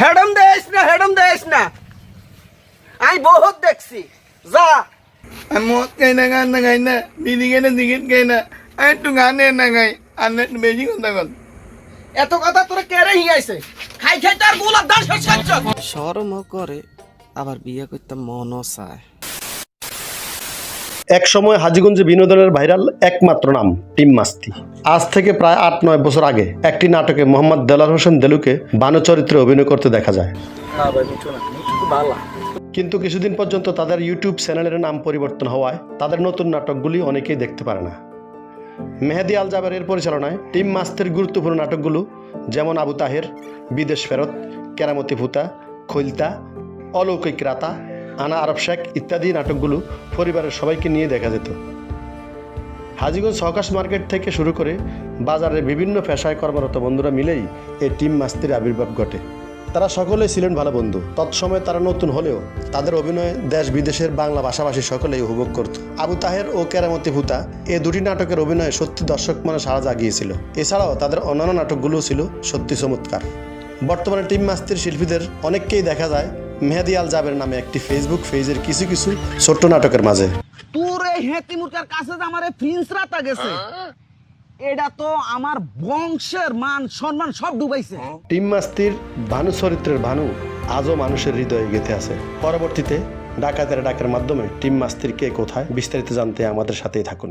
হেডম দেশ না হেডম দেশ না। আমি বহুত দেখছি। যা। আমি মদ গাই না গান না গাই না মিনি খাই না সিগারেট খাই না আমি একটু গানে না গাই আর না একটু বেশি কথা কন। এত কথা তোরা কেড়ে হিয়াইছে? খাই খাই তার গোলাপ দান শেষ করছ। শরমও করে আবার বিয়ে করতে মনও চায়। এক সময় হাজিগঞ্জে বিনোদনের ভাইরাল একমাত্র নাম টিম মাস্তি। আজ থেকে প্রায় আট নয় বছর আগে একটি নাটকে মোহাম্মদ দেলার হোসেন দেলুকে বানু চরিত্রে অভিনয় করতে দেখা যায়। কিন্তু কিছুদিন পর্যন্ত তাদের ইউটিউব চ্যানেলের নাম পরিবর্তন হওয়ায় তাদের নতুন নাটকগুলি অনেকেই দেখতে পারে না। মেহেদি আল জাবেরের পরিচালনায় টিম মাস্তের গুরুত্বপূর্ণ নাটকগুলো যেমন আবু তাহের বিদেশ ফেরত কেরামতি ভূতা খৈলতা অলৌকিক রাতা আনা আরব শেখ ইত্যাদি নাটকগুলো পরিবারের সবাইকে নিয়ে দেখা যেত। হাজিগঞ্জ সহকাশ মার্কেট থেকে শুরু করে বাজারের বিভিন্ন পেশায় কর্মরত বন্ধুরা মিলেই এই টিম মাস্তির আবির্ভাব ঘটে। তারা সকলেই ছিলেন ভালো বন্ধু। তৎসময়ে তারা নতুন হলেও তাদের অভিনয় দেশ বিদেশের বাংলা ভাষাভাষী সকলেই উপভোগ করত। আবু তাহের ও কেরামতি ভূতা এ দুটি নাটকের অভিনয়ে সত্যি দর্শক মনে সাড়া জাগিয়েছিল। এছাড়াও তাদের অন্যান্য নাটকগুলোও ছিল সত্যি চমৎকার। বর্তমানে টিম মাস্তির শিল্পীদের অনেককেই দেখা যায় মেহেদি আল জাবের নামে একটি ফেসবুক পেজের কিছু কিছু ছোট্ট নাটকের মাঝে। তোর এই হেতি মুরকার কাছে যে আমার প্রিন্স রাতা গেছে। এটা তো আমার বংশের মান সম্মান সব ডুবাইছে। টিম মাস্তির ভানু চরিত্রের ভানু আজও মানুষের হৃদয়ে গেঁথে আছে। পরবর্তীতে ডাকাতের ডাকের মাধ্যমে টিম মাস্তির কে কোথায় বিস্তারিত জানতে আমাদের সাথেই থাকুন।